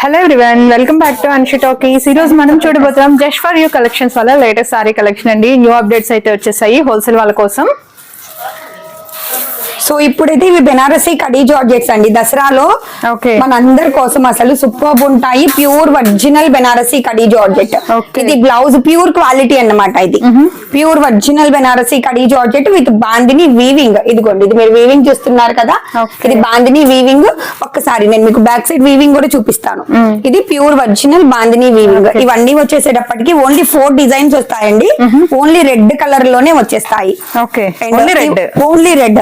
Hello everyone welcome back to Anshi talkies ఈ రోజు మనం చూడబోతున్నాం జస్ట్ ఫర్ యూ కలెక్షన్స్ వల్ల లేటెస్ట్ సారీ కలెక్షన్ అండి. న్యూ అప్డేట్స్ అయితే వచ్చేసాయి హోల్సేల్ వాళ్ళ కోసం. సో ఇప్పుడైతే ఇవి బెనారసీ కడీ జార్జెట్స్ అండి. దసరాలో. మన అందరి కోసం అసలు సూపర్ ఉంటాయి. Pure original Banarasi khadi georgette. ఇది బ్లౌజ్ ప్యూర్ క్వాలిటీ అన్నమాట ఇది. Pure original Banarasi khadi georgette with bandhani weaving. ఇదిగోండి ఇది మీరు వీవింగ్ చూస్తున్నారు కదా. ఇది బాందిని వీవింగ్. ఒక్కసారి నేను మీకు బ్యాక్ సైడ్ వీవింగ్ కూడా చూపిస్తాను. ఇది ప్యూర్ ఒరిజినల్ బాందిని వీవింగ్. ఇవన్నీ వచ్చేసేటప్పటికి ఓన్లీ ఫోర్ డిజైన్స్ వస్తాయండి. ఓన్లీ రెడ్ కలర్లోనే వచ్చేస్తాయి రెడ్ ఓన్లీ రెడ్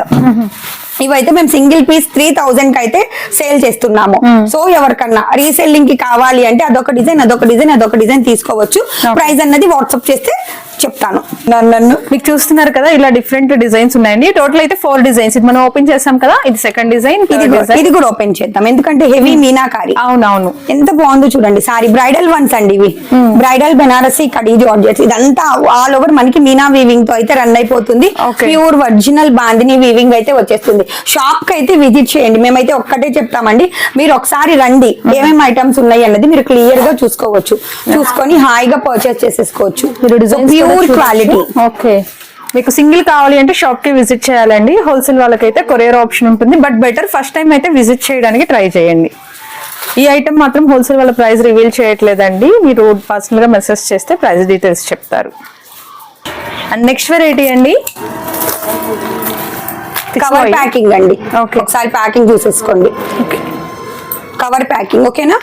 ఇవైతే మేము సింగిల్ పీస్ త్రీ థౌజండ్కి అయితే సేల్ చేస్తున్నాము. సో ఎవరికన్నా రీసెల్లింగ్కి కావాలి అంటే అదొక డిజైన్ అదొక డిజైన్ అదొక డిజైన్ తీసుకోవచ్చు. ప్రైస్ అన్నది వాట్సాప్ చేస్తే చెప్తాను. నన్ను- మీకు చూస్తున్నారు కదా ఇలా డిఫరెంట్ డిజైన్స్ ఉన్నాయండి. టోటల్ అయితే ఫోర్ డిజైన్స్ ఇది మనం ఓపెన్ చేసాం కదా ఇది సెకండ్ డిజైన్ ఇది ఇది కూడా ఓపెన్ చేద్దాం. ఎందుకంటే హెవీ మీనాకారి. అవునవును. ఎంత బాగుందో చూడండి. సారీ బ్రైడల్ వన్స్ అండి ఇవి. బ్రైడల్ బెనారసీ కడీ జార్జెట్స్ ఇదంతా ఆల్ ఓవర్ మనకి మీనా వీవింగ్తో అయితే రన్ అయిపోతుంది. ప్యూర్ ఒరిజినల్ బాందిని వీవింగ్ అయితే వచ్చేస్తుంది. షాప్కి అయితే విజిట్ చేయండి. మేమైతే ఒక్కటే చెప్తామండి. మీరు ఒకసారి రండి. ఏమేమి ఐటమ్స్ ఉన్నాయి అన్నది మీరు క్లియర్గా చూసుకోవచ్చు. చూసుకొని హాయిగా పర్చేస్ చేసేసుకోవచ్చు. మీరు ప్యూర్ క్వాలిటీ ఓకే మీకు సింగిల్ కావాలి అంటే షాప్కి విజిట్ చేయాలండి. హోల్సేల్ వాళ్ళకైతే కొరియర్ ఆప్షన్ ఉంటుంది. బట్ బెటర్ ఫస్ట్ టైం అయితే విజిట్ చేయడానికి ట్రై చేయండి. ఈ ఐటమ్ మాత్రం హోల్సేల్ వాళ్ళ ప్రైస్ రివీల్ చేయట్లేదండి. మీరు పర్సనల్గా మెసేజ్ చేస్తే ప్రైస్ డీటెయిల్స్ చెప్తారు. అండ్ నెక్స్ట్ వెరైటీ అండి? కవర్ ప్యాకింగ్ అండి. ఒకసారి ప్యాకింగ్ చూసేసుకోండి. కవర్ ప్యాకింగ్ ఓకేనా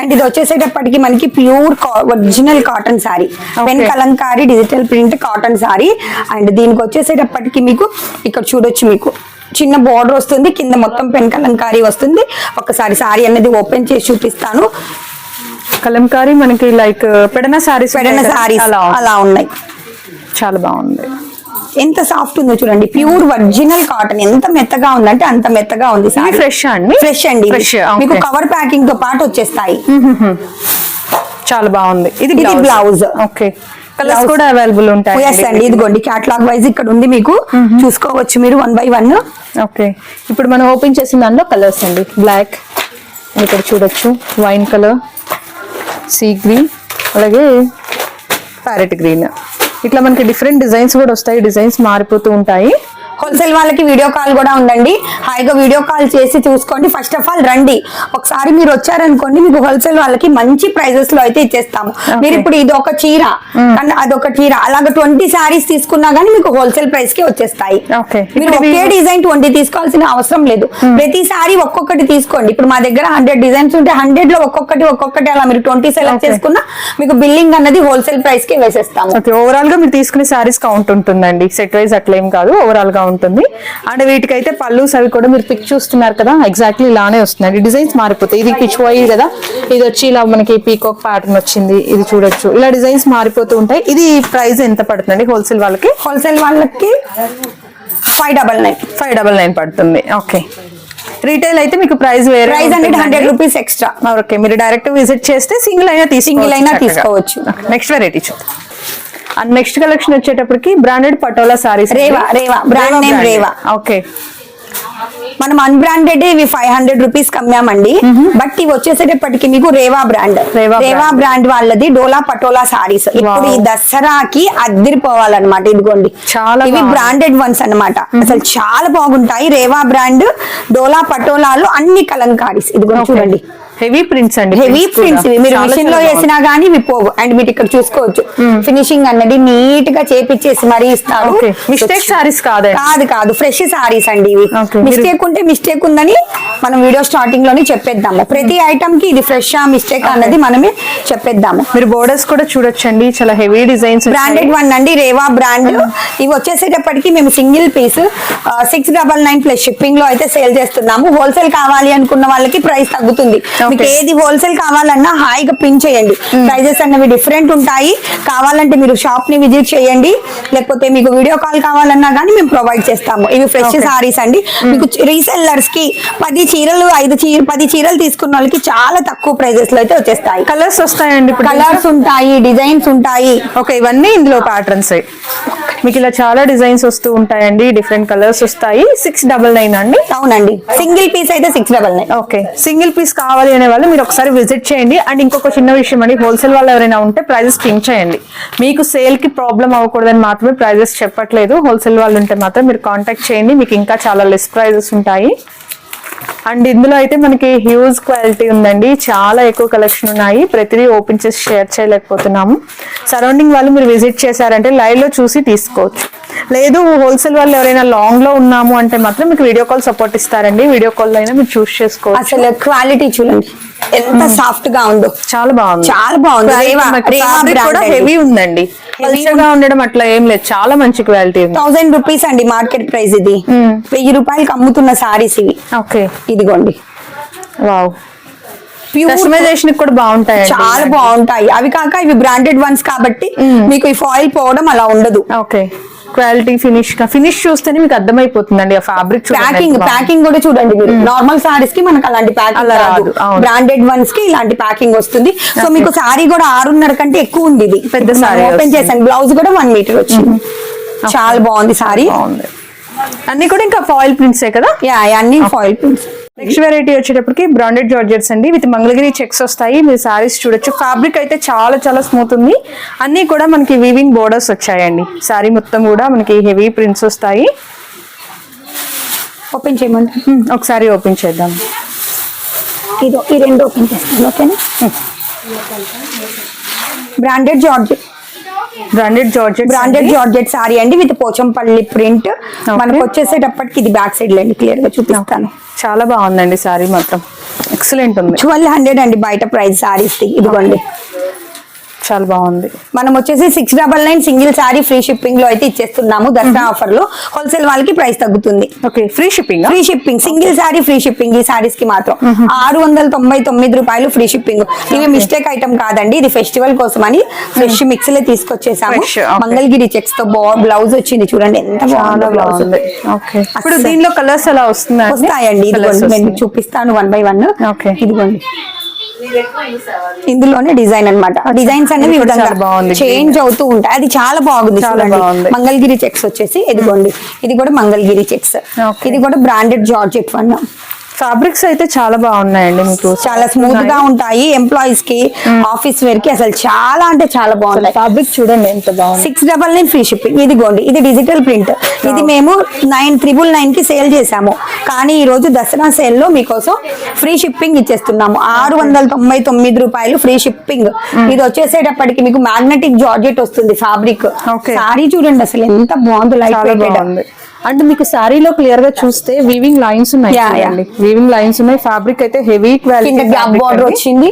అండ్ ఇది వచ్చేసేటప్పటికి మనకి pure original cotton saree. Pen kalamkari digital print cotton saree. And దీనికి వచ్చేసేటప్పటికి మీకు ఇక్కడ చూడొచ్చు మీకు చిన్న బార్డర్ వస్తుంది కింద మొత్తం పెన్ కలంకారీ వస్తుంది. ఒకసారి సారీ అనేది ఓపెన్ చేసి చూపిస్తాను. కలంకారీ మనకి లైక్ పెడన సారీస్ పెడన సారీస్ అలా అలా ఉన్నాయి. చాలా బాగుంది. ఎంత సాఫ్ట్ ఉందో చూడండి. ప్యూర్ ఒరిజినల్ కాటన్ ఎంత మెత్తగా ఉందంటే అంత మెత్తగా ఉంది ఫ్రెష్ అండి? ఫ్రెష్ అండి మీకు కవర్ ప్యాకింగ్తో పాటు వచ్చేస్తాయి. చాలా బాగుంది. ఇది blouse. ఓకే కలర్స్ కూడా అవైలబుల్ ఉంటాయి ఎస్ అండి. ఇదిగోండి క్యాట్లాగ్ వైజ్ ఇక్కడ ఉంది మీకు. చూసుకోవచ్చు మీరు వన్ బై వన్ ఓకే ఇప్పుడు మనం ఓపెన్ చేసిన దాంట్లో కలర్స్ అండి. బ్లాక్ ఇక్కడ చూడొచ్చు. వైన్ కలర్ సీ గ్రీన్ అలాగే ప్యారెట్ గ్రీన్ ఇట్లా మనకి డిఫరెంట్ డిజైన్స్ కూడా వస్తాయి డిజైన్స్ మారిపోతూ ఉంటాయి. హోల్సేల్ వాళ్ళకి వీడియో కాల్ కూడా ఉందండి హాయిగా వీడియో కాల్ చేసి చూసుకోండి. ఫస్ట్ ఆఫ్ ఆల్ రండి. ఒకసారి మీరు వచ్చారనుకోండి మీకు హోల్సేల్ వాళ్ళకి మంచి ప్రైజెస్లో అయితే ఇచ్చేస్తాము. మీరు ఇప్పుడు ఇది ఒక చీర. అండ్ అదొక చీర. అలాగే ట్వంటీ శారీస్ తీసుకున్నా గానీ మీకు హోల్సేల్ ప్రైస్కి వచ్చేస్తాయి. మీరు ఒకే డిజైన్ ట్వంటీ తీసుకోవాల్సిన అవసరం లేదు. ప్రతి సారీ ఒక్కొక్కటి తీసుకోండి. ఇప్పుడు మా దగ్గర హండ్రెడ్ డిజైన్స్ ఉంటే హండ్రెడ్లో ఒక్కొక్కటి ఒక్కొక్కటి అలా మీరు ట్వంటీ సెలెక్ట్. చేసుకున్నా మీకు బిల్లింగ్ అన్నది హోల్సేల్ ప్రైస్కి వేసేస్తాము. ఓవరాల్గా మీరు తీసుకునే సారీస్ కౌంట్ ఉంటుందండి. సెట్ వైజ్ అట్లా ఏం కాదు. ఓవరాల్గా ఉంటుంది అండ్ వీటికైతే పళ్ళుస్ అవి కూడా మీరు పిక్ చూస్తున్నారు కదా ఎగ్జాక్ట్లీ ఇలానే వస్తున్నాయి. డిజైన్స్ మారిపోతాయి. ఇది పిచ్ వైడ్ కదా ఇది వచ్చి ఇలా మనకి పీకాక్ ప్యాటర్న్ వచ్చింది ఇది చూడొచ్చు. ఇలా డిజైన్స్ మారిపోతూ ఉంటాయి. ఇది ప్రైస్ ఎంత పడుతుందండి హోల్సేల్ వాళ్ళకి? హోల్సేల్ వాళ్ళకి five double nine five double nine పడుతుంది. ఓకే రీటైల్ అయితే మీకు ప్రైస్ వేరే ప్రైస్ అనేది హండ్రెడ్ రూపీస్ ఎక్స్ట్రా ఓకే మీరు డైరెక్ట్ విజిట్ చేస్తే సింగిల్ అయినా Single అయినా. తీసుకోవచ్చు. నెక్స్ట్ వెరైటీ చూద్దాం. అండ్ నెక్స్ట్ కలెక్షన్ వచ్చేటప్పటికి branded Patola sarees Reva, Reva. Brand name Reva. Okay. మనం అన్బ్రాండెడ్ ఇవి ఫైవ్ హండ్రెడ్ రూపీస్ కమ్మామండి. బట్ ఇవి వచ్చేసేటప్పటికి మీకు రేవా బ్రాండ్ రేవా. బ్రాండ్ వాళ్ళది డోలా పటోలా సారీస్. ఇప్పుడు ఈ దసరాకి అద్దరిపోవాలన్నమాట ఇదిగోండి. చాలా ఇవి. బ్రాండెడ్ వన్స్ అన్నమాట. అసలు చాలా బాగుంటాయి రేవా బ్రాండ్ డోలా పటోలాలు అన్ని కలంకారీస్. ఇదిగోండి చూడండి. హెవీ ప్రింట్స్ అండి హెవీ. ప్రింట్స్ మీరు మిషన్లో వేసినా గానీ ఇవి పోవు. అండ్ మీరు ఇక్కడ చూసుకోవచ్చు. ఫినిషింగ్ అన్నది నీట్గా చేపించేసి మరీ ఇస్తారు. Mistake sarees కాదండి. కాదు కాదు. ఫ్రెష్ సారీస్ అండి ఇవి. మిస్టేక్ ఉంటే మిస్టేక్ ఉందని మనం వీడియో స్టార్టింగ్లోనే చెప్పేద్దాము. ప్రతి ఐటమ్కి ఇది ఫ్రెష్ ఆ మిస్టేక్ అన్నది మనమే చెప్పేద్దాము. మీరు బోర్డర్స్ కూడా చూడొచ్చండి. చాలా హెవీ డిజైన్స్ బ్రాండెడ్ వన్ అండి రేవా బ్రాండ్ ఇవి వచ్చేసేటప్పటికి మేము single piece six double nine plus షిప్పింగ్లో అయితే సేల్ చేస్తున్నాము. హోల్సేల్ కావాలి అనుకున్న వాళ్ళకి ప్రైస్ తగ్గుతుంది. మీకు ఏది హోల్సేల్ కావాలన్నా హాయిగా పిన్ చేయండి. ప్రైజెస్ అన్నవి డిఫరెంట్ ఉంటాయి. కావాలంటే మీరు షాప్ని విజిట్ చేయండి. లేకపోతే మీకు వీడియో కాల్ కావాలన్నా కానీ మేము ప్రొవైడ్ చేస్తాము. ఇవి ఫ్రెష్. సారీస్ అండి. మీకు రీసెల్లర్స్కి పది చీరలు ఐదు చీర పది చీరలు తీసుకున్న వాళ్ళకి చాలా తక్కువ ప్రైజెస్లో అయితే వచ్చేస్తాయి. కలర్స్ వస్తాయండి ఇప్పుడు. కలర్స్ ఉంటాయి డిజైన్స్ ఉంటాయి. ఓకే ఇవన్నీ ఇందులో ప్యాటర్న్స్ మీకు ఇలా చాలా డిజైన్స్ వస్తూ ఉంటాయండి డిఫరెంట్ కలర్స్ వస్తాయి. సిక్స్ డబల్ నైన్ అండి? అవునండి. సింగిల్ పీస్ అయితే six double nine okay single piece కావాలి అనే వాళ్ళు మీరు ఒకసారి విజిట్ చేయండి. అండ్ ఇంకొక చిన్న విషయం అండి హోల్సేల్ వాళ్ళు ఎవరైనా ఉంటే ప్రైజెస్ పింక్ చేయండి. మీకు సేల్కి ప్రాబ్లం అవ్వకూడదని మాత్రమే ప్రైజెస్ చెప్పట్లేదు. హోల్సేల్ వాళ్ళు ఉంటే మాత్రం మీరు కాంటాక్ట్ చేయండి. మీకు ఇంకా చాలా లెస్ ప్రైజెస్ ఉంటాయి. అండ్ ఇందులో అయితే మనకి హ్యూజ్ క్వాలిటీ ఉందండి. చాలా ఎక్కువ కలెక్షన్ ఉన్నాయి. ప్రతిదీ ఓపెన్ చేసి షేర్ చేయలేకపోతున్నాము. సరౌండింగ్ వాళ్ళు మీరు విజిట్ చేశారంటే లైవ్లో చూసి తీసుకోవచ్చు. లేదు హోల్సేల్ వాళ్ళు ఎవరైనా లాంగ్లో ఉన్నాము అంటే మాత్రం మీకు వీడియో కాల్ సపోర్ట్ ఇస్తారండి. వీడియో కాల్ అయినా మీరు చూస్ చేసుకోవచ్చు. అసలు క్వాలిటీ చూడండి. ఎంత సాఫ్ట్గా ఉందో. చాలా బాగుంది. చాలా బాగుంది. కూడా హెవీ ఉందండి. పలుచగా ఉండడం అట్లా ఏం లేదు. చాలా మంచి క్వాలిటీ థౌసండ్ రూపీస్ అండి మార్కెట్ ప్రైస్ ఇది. మ్మ్. వెయ్యి రూపాయలకి అమ్ముతున్న సారీస్ ఇవి. ఓకే ఇదిగోండి. వావ్ కస్టమైజేషన్ కూడా బాగుంటాయి చాలా బాగుంటాయి. అవి కాక ఇవి బ్రాండెడ్ వన్స్ కాబట్టి మీకు ఈ ఫాయిల్ పోవడం అలా ఉండదు. ఓకే క్వాలిటీ ఫినిష్ ఫినిష్ చూస్తేనే మీకు అర్థమైపోతుందండి ఆ ఫ్యాబ్రిక్ ప్యాకింగ్ ప్యాకింగ్ కూడా చూడండి మీరు. నార్మల్ సారీస్కి మనకు అలాంటి ప్యాకింగ్ రాదు. బ్రాండెడ్ వన్స్కి ఇలాంటి ప్యాకింగ్ వస్తుంది. సో మీకు సారీ కూడా ఆరున్నర కంటే ఎక్కువ ఉంది ఇది. పెద్ద saree ఓపెన్. చేశాను బ్లౌజ్ కూడా వన్ మీటర్ వచ్చింది. చాలా బాగుంది సారీ అన్ని కూడా ఇంకా ఫాయిల్ ప్రింట్సే కదా? యా అన్ని ఫాయిల్ ప్రింట్స్ నెక్స్ట్ వెరైటీ వచ్చేటప్పటికి బ్రాండెడ్ జార్జెట్స్ అండి. విత్ మంగళగిరి చెక్స్ వస్తాయి. మీరు సారీస్ చూడొచ్చు. ఫ్యాబ్రిక్ అయితే చాలా చాలా స్మూత్ ఉంది. అన్ని కూడా మనకి వీవింగ్ బోర్డర్స్ వచ్చాయండి. సారీ మొత్తం కూడా మనకి హెవీ ప్రింట్స్ వస్తాయి. ఓపెన్ చేయమంటే హ్మ్, ఒకసారి ఓపెన్ చేద్దాం. ఇది ఈ రెండు ఓపెన్ చేస్తాను. ఓకేనా branded georgette branded georgette branded georgette saree అండి విత్ పోచంపల్లి ప్రింట్ మనకు వచ్చేసేటప్పటికి ఇది బ్యాక్ సైడ్ లేండి క్లియర్గా చూపిస్తాను. చాలా బాగుందండి సారీ మాత్రం. ఎక్సలెంట్ ఉంది. ట్వెల్వ్ హండ్రెడ్ అండి బయట ప్రైస్ సారీస్ ఇదిగోండి. చాలా బాగుంది. మనం వచ్చేసి six double nine single sari free షిప్పింగ్లో అయితే ఇచ్చేస్తున్నాము దసరా ఆఫర్లో. హోల్సేల్ వాళ్ళకి ప్రైస్ తగ్గుతుంది. Okay free shipping free shipping single sari free shipping ఈ సారీస్కి మాత్రం. ఆరు వందల తొంభై తొమ్మిది రూపాయలు ఫ్రీ షిప్పింగ్ ఇవి మిస్టేక్ ఐటమ్ కాదండి ఇది ఫెస్టివల్ కోసం అని ఫ్రెష్ మిక్స్లో తీసుకొచ్చేసాము. మంగళగిరి చెక్స్తో బ్లౌజ్ వచ్చింది చూడండి ఎంత బాగుందో బ్లౌజ్ ఇప్పుడు. దీనిలో కలర్స్ ఎలా వస్తున్నాయి వస్తాయండి ఇదిగోండి నేను చూపిస్తాను వన్ బై వన్. ఇదిగోండి. ఇందులోనే డిజైన్ అన్నమాట. డిజైన్స్ అనేవి విధంగా. చేంజ్ అవుతూ ఉంటాయి. అది చాలా బాగుంది చాలా చూడండి. బాగుంది. మంగళగిరి చెక్స్ వచ్చేసి ఇదిగోండి. ఇది కూడా మంగళగిరి చెక్స్. ఇది కూడా బ్రాండెడ్ జార్జెట్ వన్. ఫ్యాబ్రిక్స్ అయితే చాలా బాగున్నాయండి మీకు. చాలా స్మూత్గా ఉంటాయి. ఎంప్లాయీస్కి ఆఫీస్ వేర్కి అసలు చాలా అంటే చాలా బాగుంటాయి ఫ్యాబ్రిక్ చూడండి ఎంత బాగుంది. Six double nine free shipping ఇదిగోండి ఇది డిజిటల్ ప్రింట్ ఇది మేము నైన్ త్రిబుల్ నైన్కి సేల్ చేసాము కానీ ఈ రోజు దసరా సేల్లో మీకోసం ఫ్రీ షిప్పింగ్ ఇచ్చేస్తున్నాము. ఆరు వందల తొంభై తొమ్మిది రూపాయలు ఫ్రీ షిప్పింగ్ ఇది వచ్చేసేటప్పటికి మీకు మ్యాగ్నెటిక్ జార్జెట్ వస్తుంది ఫ్యాబ్రిక్. సారీ చూడండి అసలు ఎంత బాగుంది లైట్ చాలా అంటే మీకు శారీలో క్లియర్గా చూస్తే వీవింగ్ లైన్స్ ఉన్నాయి. చూడండి. వీవింగ్ లైన్స్ ఉన్నాయి. ఫ్యాబ్రిక్ అయితే హెవీ క్వాలిటీ గ్యాప్ బార్డర్ వచ్చింది.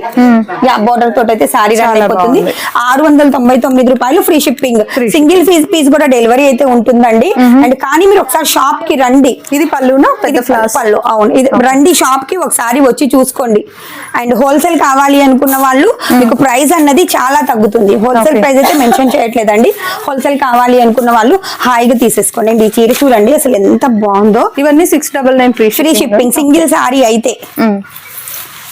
గ్యాప్ బార్డర్ తోటి అయితే అయిపోతుంది. బాగుంది. ఆరు వందల తొంభై తొమ్మిది రూపాయలు free shipping single piece piece కూడా డెలివరీ అయితే ఉంటుందండి. అండ్ కానీ మీరు ఒకసారి షాప్కి రండి. ఇది పళ్ళునా? పెద్ద పళ్ళు. అవును. ఇది రండి షాప్కి ఒకసారి వచ్చి చూసుకోండి. అండ్ హోల్సేల్ కావాలి అనుకున్న వాళ్ళు మీకు ప్రైస్ అన్నది చాలా తగ్గుతుంది. హోల్సేల్. ప్రైస్ అయితే మెన్షన్ చేయట్లేదండి. హోల్సేల్ కావాలి అనుకున్న వాళ్ళు హాయిగా తీసేసుకోండి. అండ్ ఈ చీర చూడండి అసలు ఎంత బాగుందో. ఇవన్నీ six double nine free free shipping single saree అయితే.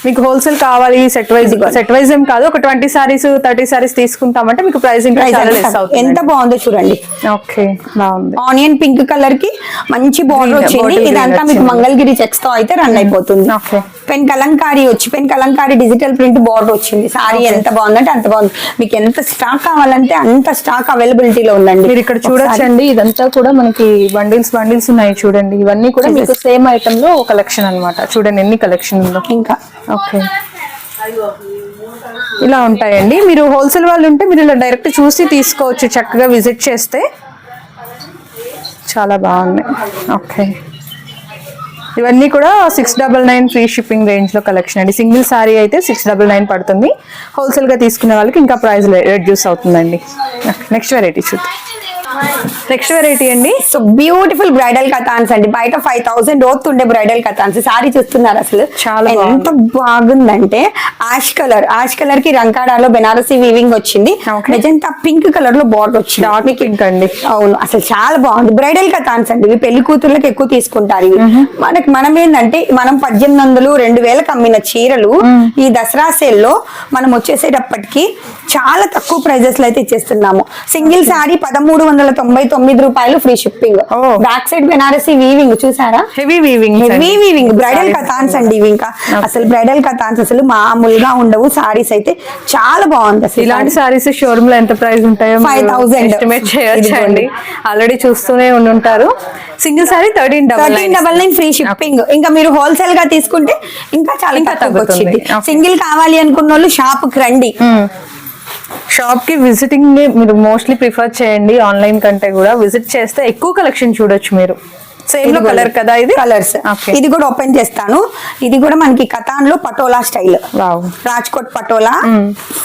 మీకు హోల్సేల్ కావాలి సెట్ వైజ్ సెట్ వైజ్ ఏం కాదు. ఒక ట్వంటీ సారీస్ థర్టీ సారీస్ తీసుకుంటామంటే మీకు ప్రైస్ ఎంత- బాగుందో చూడండి. ఓకే బాగుంది. ఆనియన్ పింక్ కలర్కి మంచి బార్డర్ వచ్చింది. ఇదంతా మీకు. మంగళగిరి చెక్స్తో అయితే రన్ అయిపోతుంది. Okay. పెన్ కలంకారీ వచ్చి pen kalamkari digital print border వచ్చింది. సారీ ఎంత బాగుందంటే అంత బాగుంది. మీకు ఎంత స్టాక్ కావాలంటే అంత స్టాక్ అవైలబిలిటీలో ఉందండి. మీరు ఇక్కడ చూడొచ్చండి. ఇదంతా కూడా మనకి బండిల్స్ బండిల్స్ ఉన్నాయి చూడండి. ఇవన్నీ కూడా మీకు సేమ్ ఐటమ్లో కలెక్షన్ అన్నమాట. చూడండి ఎన్ని కలెక్షన్ ఉందో. ఇంకా. ఓకే ఇలా ఉంటాయండి. మీరు హోల్సేల్ వాళ్ళు ఉంటే మీరు ఇలా డైరెక్ట్ చూసి తీసుకోవచ్చు. చక్కగా విజిట్ చేస్తే చాలా బాగున్నాయి ఓకే ఇవన్నీ కూడా six double nine free shipping రేంజ్లో కలెక్షన్ అండి. సింగిల్ శారీ అయితే సిక్స్ డబల్ నైన్ పడుతుంది. హోల్సేల్గా తీసుకునే వాళ్ళకి ఇంకా ప్రైస్ రెడ్యూస్ అవుతుందండి. నెక్స్ట్ వెరైటీ చూద్దాం. నెక్స్ట్ వెరైటీ అండి. సో బ్యూటిఫుల్ బ్రైడల్ కథాన్స్ అండి. బయట ఫైవ్ థౌసండ్ ఉండే బ్రైడల్ కథాన్స్ సారీ చూస్తున్నారు అసలు. చాలా ఎంత బాగుందంటే ఆష్ కలర్ ఆష్ కలర్కి రంకాడాలో బెనారసీ వీవింగ్ వచ్చింది. మెజంతా పింక్ కలర్లో బార్డర్ వచ్చింది. డార్క్ పింక్ అండి. అవును అసలు చాలా బాగుంది. బ్రైడల్ కథాన్స్ అండి. ఇవి పెళ్ళి కూతుర్లకు ఎక్కువ తీసుకుంటారు ఇవి. మనకి మనం ఏంటంటే మనం పద్దెనిమిది వందలు రెండు వేలకు అమ్మిన చీరలు ఈ దసరా సేల్లో మనం వచ్చేసేటప్పటికి చాలా తక్కువ ప్రైజెస్లో అయితే ఇచ్చేస్తున్నాము. సింగిల్ సారీ పదమూడు వందల తొంభై తొమ్మిది రూపాయలు free shipping. Back side Banarasi weaving చూసారా? Heavy weaving heavy weaving bridal katans అండి ఇవి ఇంకా. అసలు బ్రైడల్ కథాన్స్ అసలు మామూలుగా ఉండవు. సారీస్ అయితే చాలా బాగుంది అసలు ఇలాంటి సారీస్ షోరూమ్లో ఎంత ప్రైస్ ఉంటాయో 5,000. ఎస్టిమేట్ చేయొచ్చు ఇదిగోండి. అండి ఆల్రెడీ చూస్తూనే ఉండి ఉంటారు single saree thirteen double thirteen double nine free shipping ఇంకా మీరు హోల్సేల్గా తీసుకుంటే ఇంకా చాలా ఇంకా తగ్గుతుంది. వచ్చింది. సింగిల్ కావాలి అనుకున్న వాళ్ళు షాప్కి రండి. షాప్కి విజిటింగ్ని మీరు మోస్ట్లీ ప్రిఫర్ చేయండి. ఆన్లైన్ కంటే కూడా విజిట్ చేస్తే ఎక్కువ కలెక్షన్ చూడొచ్చు మీరు. సేమ్లో కలర్ కదా ఇది? కలర్స్ ఇది కూడా ఓపెన్ చేస్తాను. ఇది కూడా మనకి కథాన్లో Patola style. Wow Rajkot Patola.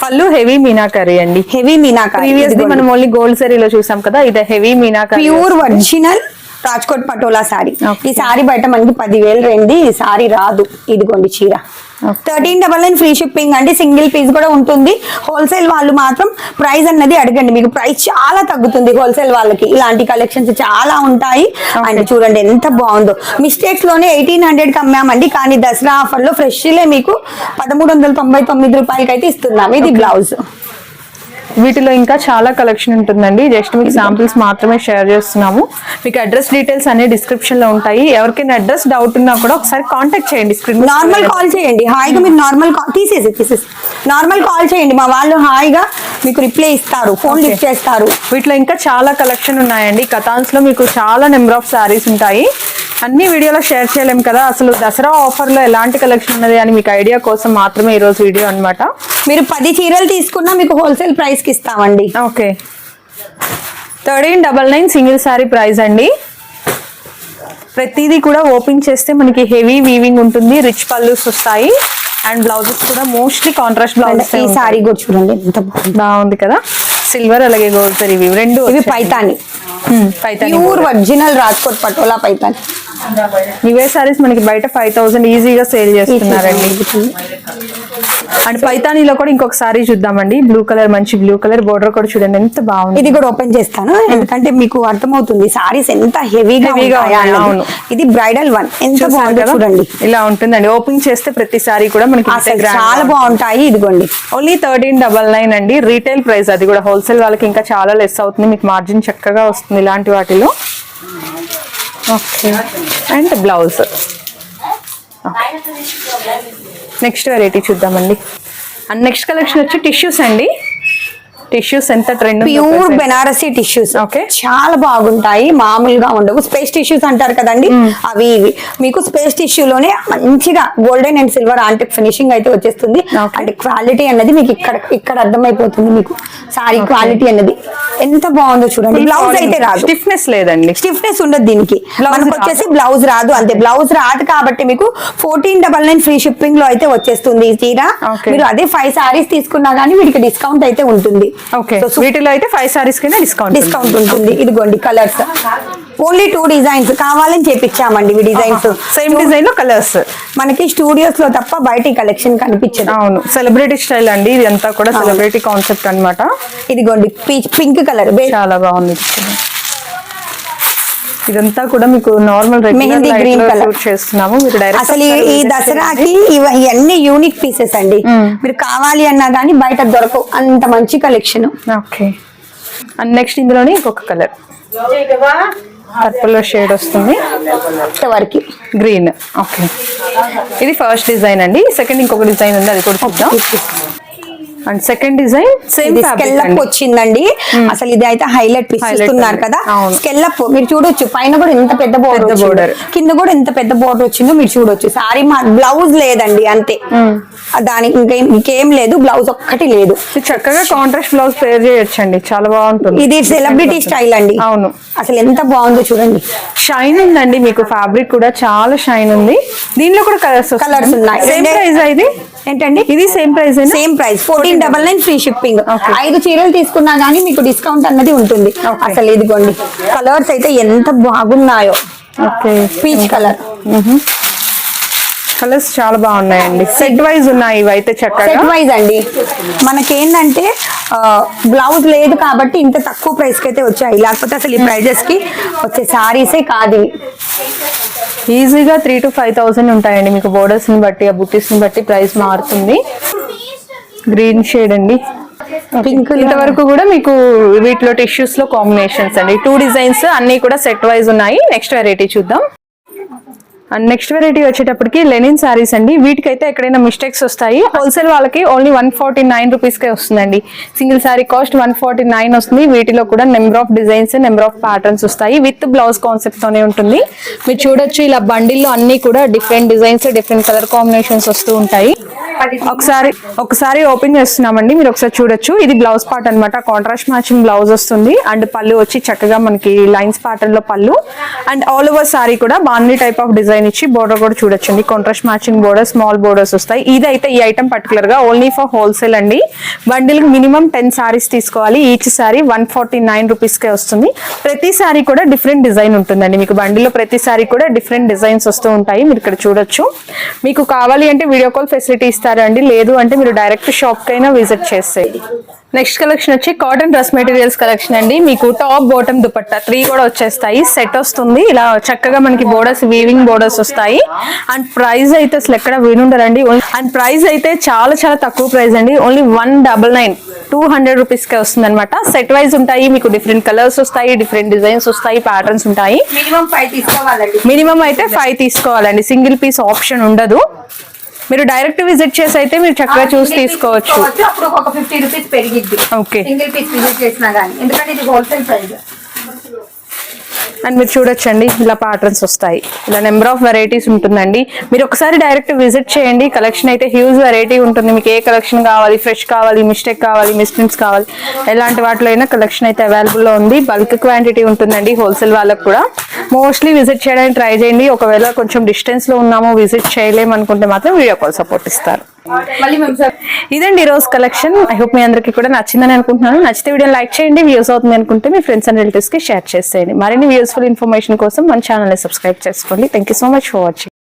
Pallu heavy meenakari అండి. హెవీ మీనాకారి. ప్రీవియస్ మనం ఓన్లీ గోల్డ్ సారీలో చూసాం కదా ఇది heavy meenakari pure original Rajkot Patola saree. ఈ సారీ బయట మనకి పదివేలు రండి ఈ సారీ రాదు. ఇదిగోండి చీర. Thirteen double nine free shipping అండి. సింగిల్ పీస్ కూడా ఉంటుంది. హోల్సేల్ వాళ్ళు మాత్రం ప్రైస్ అన్నది అడగండి. మీకు ప్రైస్ చాలా తగ్గుతుంది హోల్సేల్ వాళ్ళకి. ఇలాంటి కలెక్షన్స్ చాలా ఉంటాయి. అండ్ చూడండి ఎంత బాగుందో. మిస్టేక్స్లోనే ఎయిటీన్ హండ్రెడ్కి అమ్మామండి. కానీ దసరా ఆఫర్లో ఫ్రెష్ లే మీకు పదమూడు వందల తొంభై తొమ్మిది రూపాయలకి అయితే ఇస్తున్నాం ఇది బ్లౌజ్. వీటిలో ఇంకా చాలా కలెక్షన్ ఉంటుందండి. జస్ట్ మీకు శాంపిల్స్ మాత్రమే షేర్ చేస్తున్నాము. మీకు అడ్రస్ డీటెయిల్స్ అన్ని డిస్క్రిప్షన్లో ఉంటాయి. ఎవరికైనా అడ్రస్ డౌట్ ఉన్నా కూడా ఒకసారి కాంటాక్ట్ చేయండి నార్మల్ కాల్ చేయండి. హాయిగా మీరు నార్మల్ కాల్ తీసేసి తీసేసి. నార్మల్ కాల్ చేయండి. మా వాళ్ళు హాయిగా మీకు రిప్లై ఇస్తారు. ఫోన్. లిఫ్ట్ చేస్తారు. వీటిలో ఇంకా చాలా కలెక్షన్ ఉన్నాయండి. కథాన్స్లో మీకు చాలా నెంబర్ ఆఫ్ శారీస్ ఉంటాయి. అన్ని వీడియోలో షేర్ చేయలేం కదా. అసలు దసరా ఆఫర్లో ఎలాంటి కలెక్షన్ ఉన్నది అని మీకు ఐడియా కోసం మాత్రమే ఈ రోజు వీడియో అన్నమాట. మీరు పది చీరలు తీసుకున్నా మీకు హోల్సేల్ ప్రైస్కి ఇస్తామండి. Okay. Thirteen double nine single saree price అండి. ప్రతిదీ కూడా ఓపెన్ చేస్తే మనకి హెవీ వీవింగ్ ఉంటుంది రిచ్ పల్లూస్ వస్తాయి అండ్ బ్లౌజెస్ కూడా మోస్ట్లీ కాంట్రాస్ట్ బ్లౌజెస్ ఈ సారీ కూడా చూడండి ఎంత బాగుంది. కదా. సిల్వర్ అలాగే గోల్డ్ సారీ ఇవి రెండు ఇవి Paithani. Pure original Rajkot Patola Paithani. ఇవే సారీస్ మనకి బయట ఫైవ్ థౌసండ్ ఈజీగా సేల్ చేస్తున్నారండి. అండ్ పైతానీలో కూడా ఇంకొక సారీ చూద్దామండి. బ్లూ కలర్ మంచి బ్లూ కలర్ బోర్డర్ కూడా చూడండి ఎంత బాగుంది. ఇది కూడా ఓపెన్ చేస్తాను. ఎందుకంటే మీకు అర్థమవుతుంది సారీస్ ఎంత హెవీగా. అవును. ఇది బ్రైడల్ వన్ ఎంత బాగుందో? చూడండి. ఇలా ఉంటుందండి. ఓపెన్ చేస్తే ప్రతి సారీ కూడా మనకి చాలా. బాగుంటాయి ఇదిగోండి. ఓన్లీ థర్టీన్ డబల్ నైన్ అండి. రీటైల్ ప్రైస్ అది కూడా. హోల్సేల్ వాళ్ళకి ఇంకా చాలా లెస్ అవుతుంది. మీకు మార్జిన్ చక్కగా వస్తుంది. ఇలాంటి వాటిలో? Okay and blouse next variety చూద్దామండి. అండ్ నెక్స్ట్ కలెక్షన్ వచ్చి టిష్యూస్ అండి. టిష్యూస్ ఎంత trend pure Banarasi tissues Okay. చాలా బాగుంటాయి. మామూలుగా ఉండవు. స్పేస్ టిష్యూస్ అంటారు కదండి. అవి ఇవి. మీకు స్పేస్ టిష్యూలోనే మంచిగా golden and silver antique finishing అయితే వచ్చేస్తుంది. అంటే క్వాలిటీ అన్నది మీకు ఇక్కడ ఇక్కడ అర్థమైపోతుంది మీకు. సారీ క్వాలిటీ అన్నది. ఎంత బాగుందో చూడండి. బ్లౌజ్ అయితే రాదు. స్టిఫ్నెస్ లేదండి. స్టిఫ్నెస్ ఉండదు దీనికి. మనకు. వచ్చేసి బ్లౌజ్ రాదు అంతే. బ్లౌజ్ రాదు కాబట్టి మీకు ఫోర్టీన్ డబల్ నైన్ ఫ్రీ షిప్పింగ్లో అయితే వచ్చేస్తుంది ఈ చీర. మీరు అదే ఫైవ్ సారీస్ తీసుకున్నా గానీ వీటికి డిస్కౌంట్ అయితే ఉంటుంది. ఓకే వీటిలో అయితే ఫైవ్ సారీస్ కింద డిస్కౌంట్ డిస్కౌంట్ ఉంటుంది. ఇదిగోండి కలర్స్ ఓన్లీ టూ డిజైన్స్ కావాలని చేపించామండి ఇవి డిజైన్స్ సేమ్ డిజైన్లో కలర్స్ మనకి స్టూడియోస్లో తప్ప బయట కలెక్షన్ కనిపించదు. అవును. సెలబ్రిటీ స్టైల్ అండి. ఇది అంతా కూడా సెలబ్రిటీ కాన్సెప్ట్ అన్నమాట. ఇదిగోండి పింక్ కలర్ చాలా బాగుంది. ఇదంతా కూడా మీకు నార్మల్ మెహందీ colour. షూట్ చేస్తున్నాము. మీరు డైరెక్ట్ అసలు ఈ- దసరాకి ఇవ- ఇవన్నీ యూనిక్ పీసెస్ అండి. మీరు కావాలి అన్నా గానీ బయట దొరకవు. అంత మంచి కలెక్షన్ ఓకే. అండ్ నెక్స్ట్ ఇందులోనే ఇంకొక కలర్ పర్పుల్ షేడ్ వస్తుంది. వరకు. Green okay. ఇది ఫస్ట్ డిజైన్ అండి. సెకండ్ ఇంకొక డిజైన్ ఉంది. అది కూడా చూద్దాం. And second design same scallop వచ్చిందండి. అసలు ఇది అయితే హైలైట్ పీస్ ఉంది. కదా. స్కెల్లప్ మీరు చూడొచ్చు. పైన కూడా ఎంత పెద్ద బోర్డర్ border. కింద కూడా ఎంత పెద్ద బోర్డర్ వచ్చిందో మీరు చూడొచ్చు. సారీ మా బ్లౌజ్ లేదండి అంతే. దానికి ఇంకేం ఇంకేం లేదు బ్లౌజ్ ఒక్కటి లేదు. చక్కగా కాంట్రాస్ట్ బ్లౌజ్ పేర్ చేయొచ్చండి. చాలా బాగుంటుంది. ఇది సెలబ్రిటీ స్టైల్ అండి. అవును. అసలు ఎంత బాగుందో చూడండి. షైన్ ఉందండి మీకు ఫ్యాబ్రిక్ కూడా. చాలా షైన్ ఉంది. దీనిలో కూడా కలర్స్ Colours ఉన్నాయి. సేమ్ ప్రైస్ ఇది? ఏంటండి? ఇది same price same price fourteen double nine free shipping. ఐదు చీరలు తీసుకున్నా గానీ మీకు డిస్కౌంట్ అన్నది ఉంటుంది. అసలు ఇదిగోండి. కలర్స్ అయితే ఎంత బాగున్నాయో. ఓకే పీచ్ కలర్ కలర్స్ చాలా బాగున్నాయండి. సెట్ వైజ్ ఉన్నాయి ఇవి అయితే చక్కగా? సెట్ వైజ్ అండి. మనకేంటంటే బ్లౌజ్ లేదు కాబట్టి ఇంత తక్కువ ప్రైస్కి అయితే వచ్చాయి. లేకపోతే అసలు ఈ ప్రైజెస్కి వచ్చే సారీసే కాదు ఈజీగా త్రీ టు ఫైవ్ థౌసండ్ ఉంటాయండి. మీకు బోర్డర్స్ని బట్టి ఆ బుట్టీస్ని బట్టి ప్రైస్ మారుతుంది. గ్రీన్ షేడ్ అండి. పింక్ ఇంతవరకు కూడా మీకు వీటిలో టిష్యూస్లో కాంబినేషన్స్ అండి. టూ డిజైన్స్ అన్ని కూడా సెట్ వైజ్ ఉన్నాయి. నెక్స్ట్ వెరైటీ చూద్దాం. అండ్ నెక్స్ట్ వెరైటీ వచ్చేటప్పటికి లెనిన్ సారీస్ అండి. వీటికైతే ఎక్కడైనా మిస్టేక్స్ వస్తాయి. హోల్సేల్ వాళ్ళకి ఓన్లీ వన్ ఫార్టీ నైన్ రూపీస్కే వస్తుందండి. Single saree cost one forty nine వస్తుంది. వీటిలో కూడా number of designs number of patterns వస్తాయి. విత్ బ్లౌజ్ కాన్సెప్ట్తోనే ఉంటుంది. మీరు చూడొచ్చు ఇలా బండిల్లో అన్ని కూడా different designs different colour combinations వస్తూ ఉంటాయి. ఒకసారి ఒకసారి ఓపెన్ చేస్తున్నామండి. మీరు ఒకసారి చూడొచ్చు. ఇది బ్లౌజ్ పార్ట్ అనమాట కాంట్రాస్ట్ మ్యాచింగ్ బ్లౌజ్ వస్తుంది. అండ్ పళ్ళు వచ్చి చక్కగా మనకి లైన్స్ ప్యాటర్న్లో పళ్ళు. అండ్ ఆల్ ఓవర్ సారీ కూడా బాండీ టైప్ ఆఫ్ డిజైన్ ఇచ్చి బోర్డర్ కూడా చూడొచ్చండి. Contrast matching border small borders వస్తాయి. ఇదైతే ఈ ఐటమ్ పర్టికులర్గా ఓన్లీ ఫర్ హోల్సేల్ అండి. బండిల్ మినిమం టెన్ సారీస్ తీసుకోవాలి. Each saree one forty nine రూపీస్కే వస్తుంది. ప్రతి సారీ కూడా డిఫరెంట్ డిజైన్ ఉంటుందండి. మీకు బండిలో ప్రతి సారీ కూడా డిఫరెంట్ డిజైన్స్ వస్తూ ఉంటాయి. మీరు ఇక్కడ చూడొచ్చు. మీకు కావాలి అంటే వీడియో కాల్ ఫెసిలిటీ ఇస్తారండి. లేదు అంటే మీరు డైరెక్ట్ షాప్కైనా విజిట్ చేసేది నెక్స్ట్ కలెక్షన్ వచ్చి కాటన్ డ్రెస్ మెటీరియల్స్ కలెక్షన్ అండి. మీకు టాప్ బాటమ్ దుపట్టా త్రీ కూడా వచ్చేస్తాయి. సెట్ వస్తుంది. ఇలా చక్కగా మనకి బోర్డర్స్ వీవింగ్ బోర్డర్స్ వస్తాయి. అండ్ ప్రైస్ అయితే అసలు ఎక్కడ వినుండరండి అండ్ ప్రైస్ అయితే చాలా చాలా తక్కువ ప్రైస్ అండి. Only one double nine two hundred rupees కే వస్తుంది అనమాట సెట్ వైజ్ ఉంటాయి. మీకు డిఫరెంట్ కలర్స్ వస్తాయి. డిఫరెంట్ డిజైన్స్ వస్తాయి. ప్యాటర్న్స్ ఉంటాయి. మినిమం ఫైవ్ తీసుకోవాలండి. మినిమం అయితే ఫైవ్ తీసుకోవాలండి. సింగిల్ పీస్ ఆప్షన్ ఉండదు. మీరు డైరెక్ట్ విజిట్ చేసి అయితే మీరు చక్కగా చూసి తీసుకోవచ్చు. అప్పుడు ఒక ఫిఫ్టీ రూపీస్ పెరిగిద్ది. ఓకే సింగిల్ పీస్ విజిట్ చేసినా గానీ. ఎందుకంటే ఇది హోల్సేల్ ప్రైస్ అండ్ మీరు చూడొచ్చండి ఇలా ప్యాటర్న్స్ వస్తాయి. ఇలా నెంబర్ ఆఫ్ వెరైటీస్ ఉంటుందండి. మీరు ఒకసారి డైరెక్ట్ విజిట్ చేయండి. కలెక్షన్ అయితే హ్యూజ్ వెరైటీ ఉంటుంది. మీకు ఏ కలెక్షన్ కావాలి? ఫ్రెష్ కావాలి మిస్టేక్ కావాలి మిస్ప్రింట్స్ కావాలి. ఎలాంటి వాటిలో అయినా కలెక్షన్ అయితే అవైలబుల్లో ఉంది. బల్క్ క్వాంటిటీ ఉంటుందండి హోల్సేల్ వాళ్ళకు కూడా. మోస్ట్లీ విజిట్ చేయడానికి ట్రై చేయండి. ఒకవేళ కొంచెం డిస్టెన్స్లో ఉన్నాము విజిట్ చేయలేము అనుకుంటే మాత్రం వీడియో కాల్ సపోర్ట్ ఇస్తారు. ఇదండి ఈ రోజు కలెక్షన్ ఐ హోప్ మీ అందరికీ కూడా నచ్చిందని అనుకుంటున్నాను. నచ్చితే వీడియో లైక్ చేయండి. వ్యూస్ అవుతుంది అనుకుంటే మీ ఫ్రెండ్స్ అండ్ రిలేటివ్స్కి షేర్ చేసేయండి. మరిన్ని యూస్ఫుల్ ఇన్ఫర్మేషన్ కోసం మన ఛానల్ని సబ్స్క్రైబ్ చేసుకోండి. Thank you so much for watching